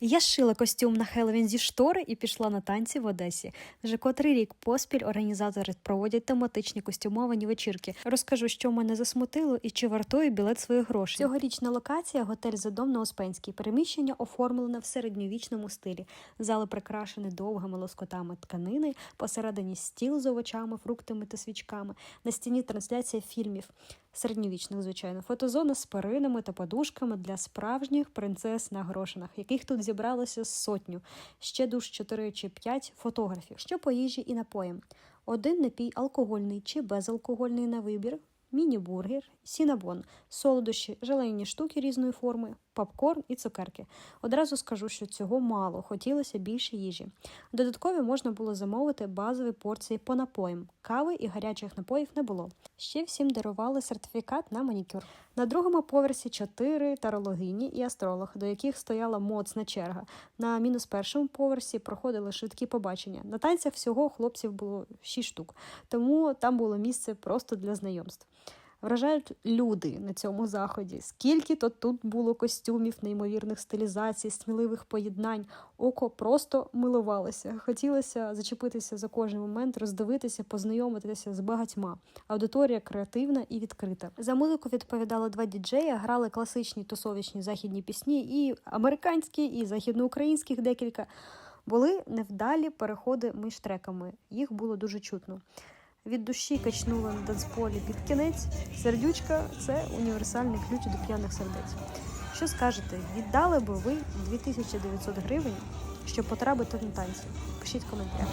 Я шила костюм на Хеллоуін зі штори і пішла на танці в Одесі. Вже котрий рік поспіль організатори проводять тематичні костюмовані вечірки. Розкажу, що мене засмутило і чи вартує білет своїх грошей. Цьогорічна локація готель Задом на Успенській. Переміщення оформлене в середньовічному стилі. Зали прикрашені довгими лоскотами тканини, посередині стіл з овочами, фруктами та свічками. На стіні трансляція фільмів середньовічних, звичайно, фотозона з перинами та подушками для справжніх принцес на грошинах, яких тут зібралося сотню, ще душ 4 чи 5 фотографів. Що по їжі і напоям. Один напій алкогольний чи безалкогольний на вибір, міні-бургер, сінабон, солодощі, желейні штуки різної форми, попкорн і цукерки. Одразу скажу, що цього мало, хотілося більше їжі. Додаткові можна було замовити базові порції по напоям. Кави і гарячих напоїв не було. Ще всім дарували сертифікат на манікюр. На другому поверсі чотири тарологині і астролог, до яких стояла моцна черга. На мінус першому поверсі проходили швидкі побачення. На танцях всього хлопців було шість штук, тому там було місце просто для знайомств. Вражають люди на цьому заході. Скільки то тут було костюмів, неймовірних стилізацій, сміливих поєднань. Око просто милувалося. Хотілося зачепитися за кожен момент, роздивитися, познайомитися з багатьма. Аудиторія креативна і відкрита. За музику відповідали два діджея, грали класичні тусовічні західні пісні, і американські, і західноукраїнських декілька. Були невдалі переходи між треками. Їх було дуже чутно. Від душі качнула на танцполі під кінець. Сердючка це універсальний ключ до п'яних сердець. Що скажете, віддали би ви 2900 гривень, щоб потрапити на танці? Пишіть коментарі.